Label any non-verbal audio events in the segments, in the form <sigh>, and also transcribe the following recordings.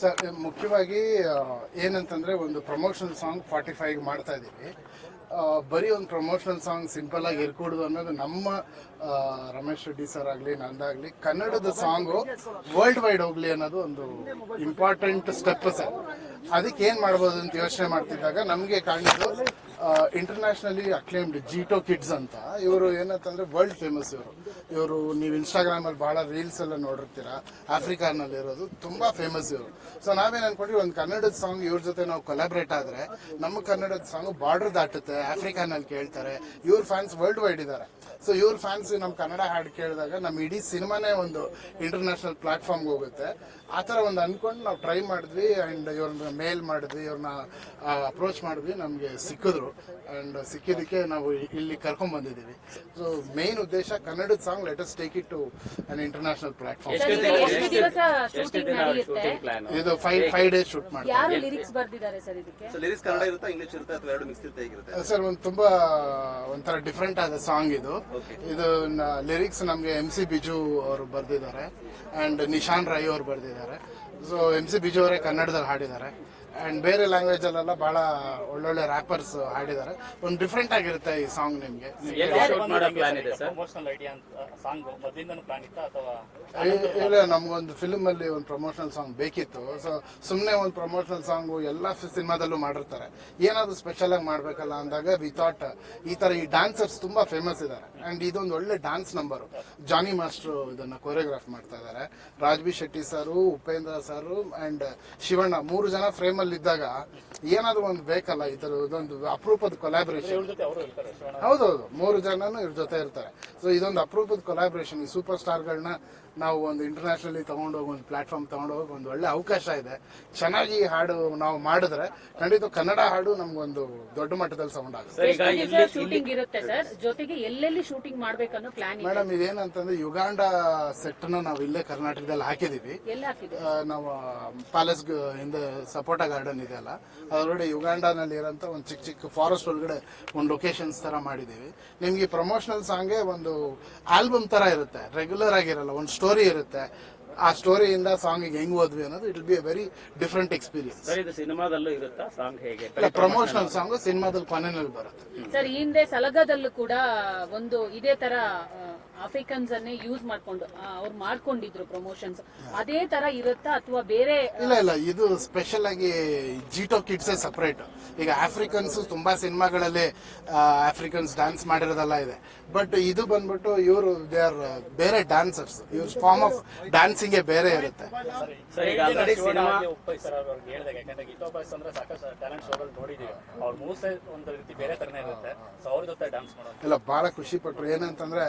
Sir, ಮುಖ್ಯವಾಗಿ ಏನಂತಂದ್ರೆ ಒಂದು ಪ್ರಮೋಷನಲ್ ಸಾಂಗ್ ಫಾರ್ಟಿ ಫೈವ್ ಮಾಡ್ತಾ ಇದ್ದೀವಿ ಬರೀ ಒಂದು ಪ್ರಮೋಷನಲ್ ಸಾಂಗ್ ಸಿಂಪಲ್ ಆಗಿ ಇರ್ಕೂಡ್ದು ಅನ್ನೋದು ನಮ್ಮ ರಮೇಶ್ ರೆಡ್ಡಿ ಸರ್ ಆಗಲಿ ನಂದಾಗಲಿ ಕನ್ನಡದ ಸಾಂಗು ವರ್ಲ್ಡ್ ವೈಡ್ ಹೋಗ್ಲಿ ಅನ್ನೋದು ಒಂದು ಇಂಪಾರ್ಟೆಂಟ್ ಸ್ಟೆಪ್ ಸರ್. ಅದಕ್ಕೆ ಏನು ಮಾಡ್ಬೋದು ಅಂತ ಯೋಚನೆ ಮಾಡ್ತಿದ್ದಾಗ ನಮಗೆ ಕಾಣಿದ್ದು ಇಂಟರ್ನ್ಯಾಷನಲಿ ಅಕ್ಲೇಮ್ಡ್ ಜಿಟೋ ಕಿಡ್ಸ್ ಅಂತ, ಇವರು ಏನಂತಂದ್ರೆ ವರ್ಲ್ಡ್ ಫೇಮಸ್ ಇವರು. ಇವರು ನೀವು ಇನ್ಸ್ಟಾಗ್ರಾಮಲ್ಲಿ ಭಾಳ ರೀಲ್ಸ್ ಎಲ್ಲ ನೋಡಿರ್ತೀರ ಆಫ್ರಿಕಾನಲ್ಲಿ ಇರೋದು, ತುಂಬಾ ಫೇಮಸ್ ಇವರು. ಸೊ ನಾವೇನು ಅನ್ಕೊಂಡ್ರಿ ಒಂದು ಕನ್ನಡದ ಸಾಂಗ್ ಇವ್ರ ಜೊತೆ ನಾವು ಕೊಲಾಬ್ರೇಟ್ ಆದ್ರೆ, ನಮ್ಮ ಕನ್ನಡದ ಸಾಂಗ್ ಬಾರ್ಡರ್ ದಾಟುತ್ತೆ ಆಫ್ರಿಕಾನಲ್ಲಿ ಕೇಳ್ತಾರೆ, ಇವ್ರ ಫ್ಯಾನ್ಸ್ ವರ್ಲ್ಡ್ ವೈಡ್ ಇದ್ದಾರೆ ಸೊ ಇವ್ರ ಫ್ಯಾನ್ಸ್ ನಮ್ಮ ಕನ್ನಡ ಹಾಡು ಕೇಳಿದಾಗ ನಮ್ಮ ಇಡೀ ಸಿನಿಮಾನೇ ಒಂದು ಇಂಟರ್ನ್ಯಾಷನಲ್ ಪ್ಲಾಟ್ಫಾರ್ಮ್ಗೆ ಹೋಗುತ್ತೆ. ಆ ಥರ ಒಂದು ಅನ್ಕೊಂಡು ನಾವು ಟ್ರೈ ಮಾಡಿದ್ವಿ ಆ್ಯಂಡ್ ಇವ್ರನ್ನ ಮೇಲ್ ಮಾಡಿದ್ವಿ, ಇವ್ರನ್ನ ಅಪ್ರೋಚ್ ಮಾಡಿದ್ವಿ, ನಮಗೆ ಸಿಕ್ಕಿದ್ರು. ಆ್ಯಂಡ್ ಸಿಕ್ಕಿದ್ದಕ್ಕೆ ನಾವು ಇಲ್ಲಿ ಕರ್ಕೊಂಡ್ ಬಂದಿದ್ದೀವಿ. ಸೊ ಮೇನ್ ಉದ್ದೇಶ ಕನ್ನಡದ song let's take it to an international platform ಇದು ಫೈವ್ ಫೈವ್ ಡೇಸ್ ಶೂಟ್ ಮಾಡ್ತಾರೆ. ಸರ್ ಒಂದು ತುಂಬಾ ಒಂಥರ ಡಿಫ್ರೆಂಟ್ ಆದ ಸಾಂಗ್ ಇದು. ಇದು ಲಿರಿಕ್ಸ್ ನಮಗೆ ಎಂ ಸಿ ಬಿಜು ಅವರು ಬರೆದಿದ್ದಾರೆ ಅಂಡ್ ನಿಶಾನ್ ರೈ ಅವರು ಬರೆದಿದ್ದಾರೆ. ಸೊ ಎಂ ಸಿ ಬಿಜು ಅವರೇ ಕನ್ನಡದಲ್ಲಿ ಹಾಡಿದ್ದಾರೆ. ಅಂಡ್ ಬೇರೆ ಲ್ಯಾಂಗ್ವೇಜ್ ಅಲ್ಲೆಲ್ಲ ಬಹಳ ಒಳ್ಳೊಳ್ಳೆ ರ್ಯಾಪರ್ಸ್ ಹಾಡಿದ್ದಾರೆ. ಒಂದು ಡಿಫ್ರೆಂಟ್ ಆಗಿರುತ್ತೆ ಈ ಸಾಂಗ್ ನಿಮಗೆ. ಇಲ್ಲ ನಮ್ಗೊಂದು ಫಿಲ್ಮ್ ಅಲ್ಲಿ ಒಂದು ಪ್ರಮೋಷನಲ್ ಸಾಂಗ್ ಬೇಕಿತ್ತು. ಸೊ ಸುಮ್ಮನೆ ಒಂದು ಪ್ರಮೋಷನಲ್ ಸಾಂಗು ಎಲ್ಲ ಸಿನಿಮಾದಲ್ಲೂ ಮಾಡಿರ್ತಾರೆ. ಏನಾದರೂ ಸ್ಪೆಷಲ್ ಆಗಿ ಮಾಡ್ಬೇಕಲ್ಲ ಅಂದಾಗ ವಿ ಥಾಟ್ ಈ ತರ ಈ ಡಾನ್ಸರ್ಸ್ ತುಂಬಾ ಫೇಮಸ್ ಇದ್ದಾರೆ ಅಂಡ್ ಇದೊಂದು ಒಳ್ಳೆ ಡಾನ್ಸ್ ನಂಬರ್ ಜಾನಿ ಮಾಸ್ಟ್ರು ಇದನ್ನ ಕೊರಿಯೋಗ್ರಾಫ್ ಮಾಡ್ತಾ ಇದ್ದಾರೆ Raj B Shetty sir Upendra sir and Shivanna ಮೂರು ಜನ ಫ್ರೇಮ್ ಅಲ್ಲಿ ಇದ್ದಾಗ ಏನಾದ್ರು ಒಂದು ಬೇಕಲ್ಲ ಈ ತರ ಇದೊಂದು ಅಪರೂಪದ ಕೊಲಾಬ್ರೇಷನ್ ಇವ್ರ ಜೊತೆ ಅವರು ಇರ್ತಾರೆ ಶಿವಣ್ಣ ಹೌದೌದು ಮೂರು ಜನನು ಇವ್ರ ಜೊತೆ ಇರ್ತಾರೆ. ಸೊ ಇದೊಂದು ಅಪರೂಪದ ಕೊಲಾಬ್ರೇಷನ್ ಈ ಸೂಪರ್ ಸ್ಟಾರ್ಗಳನ್ನ ನಾವು ಒಂದು ಇಂಟರ್ನ್ಯಾಷನಲಿ ತಗೊಂಡೋಗಿ ಒಂದು ಪ್ಲಾಟ್ಫಾರ್ಮ್ ತಗೊಂಡೋಗಿ ಒಂದು ಒಳ್ಳೆ ಅವಕಾಶ ಇದೆ. ಚೆನ್ನಾಗಿ ಈ ಹಾಡು ನಾವು ಮಾಡಿದ್ರೆ ಖಂಡಿತ ಕನ್ನಡ ಹಾಡು ನಮ್ಗೊಂದು ದೊಡ್ಡ ಮಟ್ಟದಲ್ಲಿ ಸೌಂಡ್ ಆಗುತ್ತೆ. ಸರ್ ಈಗ ಇಲ್ಲಿ ದಿವಸ ಶೂಟಿಂಗ್ ಇರುತ್ತೆ ಸರ್? ಜೊತೆಗೆ ಎಲ್ಲೆಲ್ಲಿ ಶೂಟಿಂಗ್ ಮಾಡ್ಬೇಕನ್ನೋ ಪ್ಲಾನ್ ಇದೆ. ಮೇಡಮ್ ಇದೇನಂತಂದ್ರೆ ಯುಗಾಂಡ ಸೆಟ್ನ ನಾವು ಇಲ್ಲೇ ಕರ್ನಾಟಕದಲ್ಲಿ ಹಾಕಿದೀವಿ. ನಾವು ಪ್ಯಾಲೇಸ್ ಹಿಂದೆ ಸಪೋಟಾ ಗಾರ್ಡನ್ ಇದೆ ಅಲ್ಲ, ಅದರೊಳಗಡೆ ಯುಗಾಂಡನಲ್ಲಿ ಇರೋಂಥ ಒಂದು ಚಿಕ್ಕ ಚಿಕ್ಕ ಫಾರೆಸ್ಟ್ ಒಳಗಡೆ ಒಂದು ಲೊಕೇಶನ್ಸ್ ಥರ ಮಾಡಿದ್ದೀವಿ. ನಿಮಗೆ ಪ್ರಮೋಷನಲ್ ಸಾಂಗೇ ಒಂದು ಆಲ್ಬಮ್ ಥರ ಇರುತ್ತೆ ರೆಗ್ಯುಲರ್ ಆಗಿರಲ್ಲ, ಒಂದು ಸ್ಟೋರಿ ಇರುತ್ತೆ. ಆ ಸ್ಟೋರಿಯಿಂದ ಸಾಂಗ್ ಹೆಂಗ್ ಹೋದ್ವಿ ಅನ್ನೋದು it be a very different experience sir ಇದು ಸಿನಿಮಾದಲ್ಲೂ ಇರುತ್ತಾ ಸಾಂಗ್ ಹೇಗೆ? ಪ್ರಮೋಷನಲ್ ಸಾಂಗ್ ಸಿನಿಮಾದಲ್ಲಿ ಕೊನೆಯಲ್ಲಿ ಬರುತ್ತೆ. ಸರ್ ಈ ಹಿಂದೆ ಸಲಗದಲ್ಲೂ ಕೂಡ ಒಂದು ಇದೇ ತರ ಆಫ್ರಿಕನ್ಸ್ ಅನ್ನೇ ಯೂಸ್ ಮಾಡ್ಕೊಂಡು ಅವ್ರು ಮಾಡ್ಕೊಂಡಿದ್ರು ಪ್ರಮೋಷನ್ಸ್ ಅದೇ ತರ ಇರುತ್ತಾ ಅಥವಾ ಬೇರೆ ಇಲ್ಲ ಇಲ್ಲ ಇದು ಸ್ಪೆಷಲ್ ಆಗಿ ಜೀಟೋ ಕಿಡ್ಸೇ ಸಪರೇಟ್ ಈಗ ಆಫ್ರಿಕನ್ಸ್ ತುಂಬಾ ಸಿನಿಮಾಗಳಲ್ಲಿ ಆಫ್ರಿಕನ್ಸ್ ಡ್ಯಾನ್ಸ್ ಮಾಡಿರೋದೆಲ್ಲ ಇದೆ. ಬಟ್ ಇದು ಬಂದ್ಬಿಟ್ಟು ಇವರು ದೇ ಆರ್ ಬೇರೆ ಡ್ಯಾನ್ಸರ್ಸ್ ಇವ್ರ ಫಾರ್ಮ್ ಆಫ್ ಡ್ಯಾನ್ಸಿಂಗೇ ಬೇರೆ ಇರುತ್ತೆ. ಸರ್ ಈಗ ಆಲ್ರೆಡಿ ಸಿನಿಮಾ ಉಪ್ಪೈ ಸರ್ ಅವ್ರಿಗೆ ಹೇಳಿದಾಗ ಯಾಕಂದ್ರೆ ಗೀತಾ ಅಂದ್ರೆ ಸಾಕಷ್ಟು ಟ್ಯಾಲೆಂಟ್ ಶೋಗಳು ನೋಡಿದೀವಿ. ಅವ್ರ ಮೂಸೆ ಒಂದು ರೀತಿ ಬೇರೆ ತರನೇ ಇರುತ್ತೆ. ಇಲ್ಲ ಬಹಳ ಖುಷಿ ಪಟ್ರು. ಏನಂತಂದ್ರೆ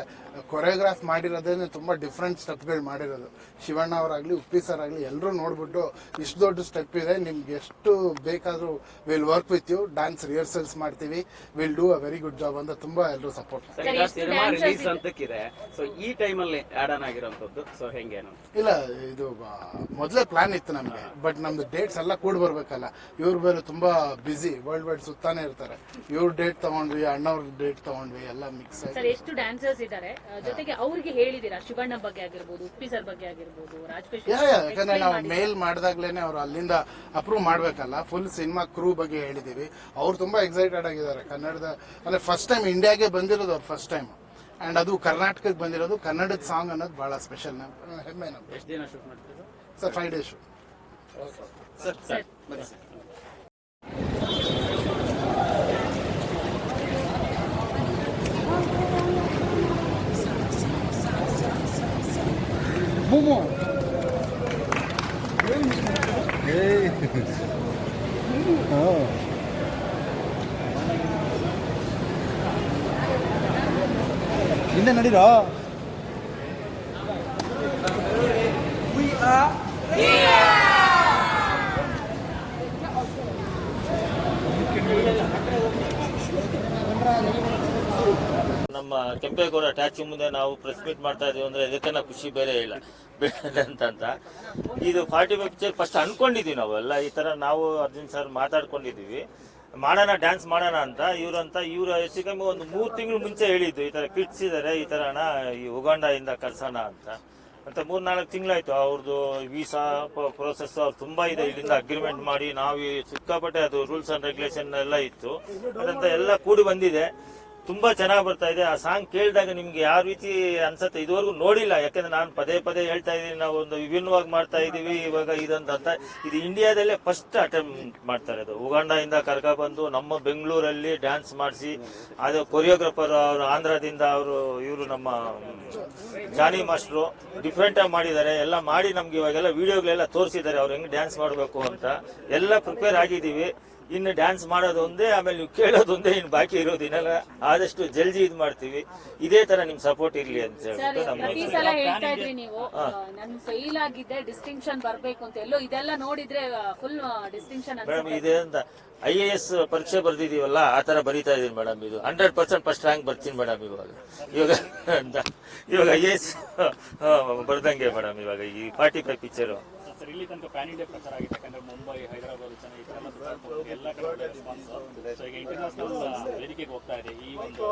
ಕೊರಿಯೋಗ್ರಾಫ್ ಮಾಡಿರೋದೇನೆ ತುಂಬಾ ಡಿಫ್ರೆಂಟ್ ಸ್ಟೆಪ್ಗಳು ಮಾಡಿರೋದು. ಶಿವಣ್ಣ ಅವರಾಗ್ಲಿ ಉಪ್ಪಿ ಸರ್ ಆಗ್ಲಿ ಎಲ್ಲರೂ ನೋಡ್ಬಿಟ್ಟು ಇಷ್ಟು ದೊಡ್ಡ ಸ್ಟೆಪ್ ಇದೆ. ನಿಮ್ಗೆ ಎಷ್ಟು ಬೇಕಾದ್ರೂ will work with you dance rehearsals ಮಾಡ್ತೀವಿ. Will do a very good job ಅಂತ ತುಂಬಾ ಎಲ್ಲರೂ ಸಪೋರ್ಟ್ ಸಿನಿಮಾ ರಿಲೀಸ್ ಅಂತಕ್ಕಿದೆ ಸೊ ಈ ಟೈಮಲ್ಲಿ ಆಡ್ ಆನ್ ಆಗಿರೋಂಥದ್ದು. ಸೊ ಹೆಂಗೇನು ಇಲ್ಲ ಇದು ಮೊದಲೇ ಪ್ಲಾನ್ ಇತ್ತು ನಮಗೆ ಬಟ್ ನಮ್ದು ಡೇಟ್ಸ್ ಎಲ್ಲ ಕೂಡ ಬರಬೇಕಲ್ಲ. ಇವ್ರು ಬೇರೆ ತುಂಬಾ ಬಿಸಿ ವರ್ಲ್ಡ್ ವೈಡ್ ಸುತ್ತಾನೆ ಇರ್ತಾರೆ. ಇವ್ರ ಡೇಟ್ ತಗೊಂಡ್ವಿ ಅಣ್ಣವ್ರ ಡೇಟ್ ತಗೊಂಡ್ವಿ ಎಲ್ಲ ಮಿಕ್ಸ್ ಆಗಿ. ಎಷ್ಟು ಡ್ಯಾನ್ಸರ್ಸ್ ಇದ್ದಾರೆ ಜೊತೆಗೆ ಅವ್ರಿಗೆ ಹೇಳಿದೀರಾ ಶಿವಣ್ಣ ಬಗ್ಗೆ ಆಗಿರ್ಬೋದು ಉಪ್ಪಿ ಸರ್ ಬಗ್ಗೆ ಆಗಿರ್ಬೋದು ಯಾ ಯಾ, ಯಾಕಂದ್ರೆ ನಾವು ಮೇಲ್ ಮಾಡಿದಾಗ್ಲೇನೆ ಅವ್ರು ಅಲ್ಲಿಂದ ಅಪ್ರೂವ್ ಮಾಡ್ಬೇಕಲ್ಲ ಫುಲ್ ಸಿನಿಮಾ ಕ್ರೂ ಬಗ್ಗೆ ಹೇಳಿದೀವಿ. ಅವ್ರು ತುಂಬಾ ಎಕ್ಸೈಟೆಡ್ ಆಗಿದ್ದಾರೆ ಕನ್ನಡದ ಅಂದ್ರೆ ಫಸ್ಟ್ ಟೈಮ್ ಇಂಡಿಯಾಗೆ ಬಂದಿರೋದು ಅವ್ರು ಫಸ್ಟ್ ಟೈಮ್ ಅಂಡ್ ಅದು ಕರ್ನಾಟಕಕ್ಕೆ ಬಂದಿರೋದು ಕನ್ನಡದ ಸಾಂಗ್ ಅನ್ನೋದು ಬಹಳ ಸ್ಪೆಷಲ್ ಹೆಮ್ಮೆ ನಮ್ಗೆ ಎಷ್ಟು ದಿನ ಶೂಟ್ ಮಾಡ್ತಿದ್ರು sir five days sir sir ಬನ್ನಿ ಸರ್. <laughs> ಹಿಂದೆ ನಡೀರೋ? ನಮ್ಮ ಕೆಂಪೇಗೌಡ ಟ್ಯಾಚು ಮುಂದೆ ನಾವು ಪ್ರೆಸ್ ಮೀಟ್ ಮಾಡ್ತಾ ಇದೀವಿ ಅಂದ್ರೆ ಇದಕ್ಕೆಲ್ಲ ಖುಷಿ ಬೇರೆ ಇಲ್ಲ. ಅಂತಂತ ಇದು ಫಾರ್ಟಿ ಫೈವ್ ಪಿಕ್ಚರ್ ಫಸ್ಟ್ ಅನ್ಕೊಂಡಿದೀವಿ ನಾವು ಎಲ್ಲ ಈ ತರ ನಾವು ಅರ್ಜುನ್ ಸರ್ ಮಾತಾಡ್ಕೊಂಡಿದೀವಿ. ಮಾಡೋಣ ಡ್ಯಾನ್ಸ್ ಮಾಡೋಣ ಅಂತ ಇವ್ರಂತ ಇವ್ರ ಹೆಚ್ಚು ಒಂದು ಮೂರು ತಿಂಗಳು ಮುಂಚೆ ಹೇಳಿದ್ದು, ಈ ತರ ಕಿಟ್ಸ್ ಇದಾರೆ, ಈ ತರ ಈ ಉಗಾಂಡ ಇಂದ ಕರ್ಸೋಣ ಅಂತ. ಮೂರು ನಾಲ್ಕು ತಿಂಗಳಾಯ್ತು ಅವ್ರದ್ದು ವೀಸಾ ಪ್ರೋಸೆಸ್ ಅವ್ರು ತುಂಬಾ ಇದೆ, ಇಲ್ಲಿಂದ ಅಗ್ರಿಮೆಂಟ್ ಮಾಡಿ, ನಾವು ಸಿಕ್ಕಾಪಟ್ಟೆ ಅದು ರೂಲ್ಸ್ ಅಂಡ್ ರೆಗ್ಯುಲೇಷನ್ ಎಲ್ಲ ಇತ್ತು. ಅದಂತ ಎಲ್ಲ ಕೂಡಿ ಬಂದಿದೆ. ತುಂಬಾ ಚೆನ್ನಾಗಿ ಬರ್ತಾ ಇದೆ. ಆ ಸಾಂಗ್ ಕೇಳಿದಾಗ ನಿಮ್ಗೆ ಯಾವ ರೀತಿ ಅನ್ಸತ್ತೆ? ಇದುವರೆಗೂ ನೋಡಿಲ್ಲ. ಯಾಕಂದ್ರೆ ನಾನು ಪದೇ ಪದೇ ಹೇಳ್ತಾ ಇದ್ದೀನಿ. ನಾವು ಒಂದು ವಿಭಿನ್ನವಾಗಿ ಮಾಡ್ತಾ ಇದೀವಿ ಇವಾಗ ಇದಂತ ಇದು ಇಂಡಿಯಾದಲ್ಲೇ ಫಸ್ಟ್ ಅಟೆಂಪ್ಟ್ ಮಾಡ್ತಾರೆ ಅದು. ಉಗಾಂಡದಿಂದ ಕರ್ಕ ಬಂದು ನಮ್ಮ ಬೆಂಗಳೂರಲ್ಲಿ ಡ್ಯಾನ್ಸ್ ಮಾಡಿಸಿ, ಅದು ಕೊರಿಯೋಗ್ರಾಫರ್ ಅವರು ಆಂಧ್ರದಿಂದ ಅವರು, ಇವರು ನಮ್ಮ ಜಾನಿ ಮಾಸ್ಟ್ರು ಡಿಫ್ರೆಂಟ್ ಆಗಿ ಮಾಡಿದ್ದಾರೆ. ಎಲ್ಲ ಮಾಡಿ ನಮ್ಗೆ ಇವಾಗೆಲ್ಲ ವಿಡಿಯೋಗಳೆಲ್ಲ ತೋರಿಸಿದ್ದಾರೆ. ಅವ್ರು ಹೆಂಗ್ ಡ್ಯಾನ್ಸ್ ಮಾಡಬೇಕು ಅಂತ. ಎಲ್ಲ ಪ್ರಿಪೇರ್ ಆಗಿದ್ದೀವಿ. ಇನ್ನು ಡ್ಯಾನ್ಸ್ ಮಾಡೋದು ಒಂದೇ ಆಮೇಲೆ ನೀವು ಕೇಳೋದೊಂದೇ ಇನ್ನು ಬಾಕಿ ಇರೋದು ಇನ್ನೆಲ್ಲ. ಆದಷ್ಟು ಜಲ್ದಿ ಇದು ಮಾಡ್ತೀವಿ. ಇದೇ ತರ ನಿಮ್ ಸಪೋರ್ಟ್ ಇರ್ಲಿ ಅಂತ ಹೇಳ್ಬಿಟ್ಟು ಪ್ರತಿ ಸಲ ಹೇಳ್ತಾ ಇದ್ರಿ ನೀವು. ನನ್ ಫೇಲ್ ಆಗಿದ್ದೆ ಡಿಸ್ಟಿಂಕ್ಷನ್ ಬರ್ಬೇಕು ಅಂತ ಎಲ್ಲೋ ಇದೆಲ್ಲ ನೋಡಿದ್ರೆ ಫುಲ್ ಡಿಸ್ಟಿಂಕ್ಷನ್ ಮೇಡಮ್ ಇದೆ ಅಂತ. ಐ ಎ ಎಸ್ ಪರೀಕ್ಷೆ ಬರ್ದಿದೀವಲ್ಲ ಆ ತರ ಬರೀತಾ ಇದೀನಿ ಮೇಡಮ್ ಇದು. ಹಂಡ್ರೆಡ್ ಪರ್ಸೆಂಟ್ ಫಸ್ಟ್ ರ್ಯಾಂಕ್ ಬರ್ತೀನಿ ಮೇಡಮ್ ಇವಾಗ. ಇವಾಗ <laughs> ಅಂತ- ಇವಾಗ ಐ ಎ ಎಸ್ ಬರ್ದಂಗೆ ಮೇಡಮ್ ಇವಾಗ ಈ ಫಾರ್ಟಿ ಫೈವ್ ಪಿಕ್ಚರು ತನಕ ಇಂಡಿಯಾ ಪ್ರಚಾರ ಆಗಿದೆ ಯಾಕಂದ್ರೆ ಮುಂಬೈ, ಹೈದರಾಬಾದ್, ಚೆನ್ನೈ ಎಲ್ಲ ಕಡೆ ಸೊ ಈಗ ಇಂಟರ್ನ್ಯಾಷನಲ್ ವೇದಿಕೆಗೆ ಹೋಗ್ತಾ ಇದೆ ಈ ಒಂದು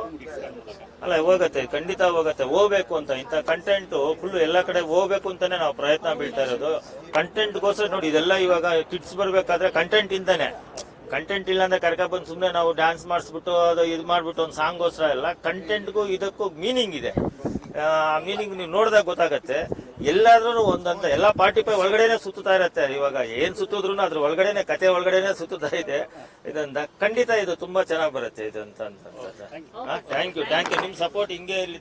ಅಲ್ಲ, ಹೋಗತ್ತೆ, ಖಂಡಿತ ಹೋಗತ್ತೆ. ಹೋಗ್ಬೇಕು ಅಂತ, ಇಂಥ ಕಂಟೆಂಟ್ ಫುಲ್ ಎಲ್ಲ ಕಡೆ ಹೋಗ್ಬೇಕು ಅಂತಾನೆ ನಾವು ಪ್ರಯತ್ನ ಬೀಳ್ತಾ ಇರೋದು. ಕಂಟೆಂಟ್ಗೋಸ್ಕರ ನೋಡಿ, ಇದೆಲ್ಲ ಇವಾಗ ಕಿಡ್ಸ್ ಬರ್ಬೇಕಾದ್ರೆ ಕಂಟೆಂಟ್ ಇಂದಾನೆ. ಕಂಟೆಂಟ್ ಇಲ್ಲ ಅಂದ್ರೆ ಕರ್ಕ ಬಂದು ಸುಮ್ಮನೆ ನಾವು ಡ್ಯಾನ್ಸ್ ಮಾಡಿಸ್ಬಿಟ್ಟು, ಅದು ಇದು ಮಾಡ್ಬಿಟ್ಟು ಒಂದು ಸಾಂಗ್ಗೋಸ್ಕರ ಎಲ್ಲ ಕಂಟೆಂಟ್ಗೂ ಇದಕ್ಕೂ ಮೀನಿಂಗ್ ಇದೆ. ಆ ಮೀನಿಂಗ್ ನೀವು ನೋಡಿದಾಗ ಗೊತ್ತಾಗತ್ತೆ. ಎಲ್ಲಾದ್ರೂ ಒಂದಂತ ಎಲ್ಲ ಪಾರ್ಟಿ ಪೈ ಒಳಗಡೆನೆ ಸುತ್ತುತ್ತಾ ಇರತ್ತೆ. ಇವಾಗ ಏನ್ ಸುತ್ತಿದ್ರು ಅದ್ರ ಒಳಗಡೆನೆ ಕತೆ ಒಳಗಡೆನೆ ಸುತ್ತುತ್ತಾ ಇದೆ. ಇದಂತ ಖಂಡಿತ ಇದು ತುಂಬಾ ಚೆನ್ನಾಗಿ ಬರುತ್ತೆ ಇದು ಅಂತ ಥ್ಯಾಂಕ್ ಯು ಥ್ಯಾಂಕ್ ಯು ನಿಮ್ ಸಪೋರ್ಟ್ ಹಿಂಗೆ ಇರ್ಲಿ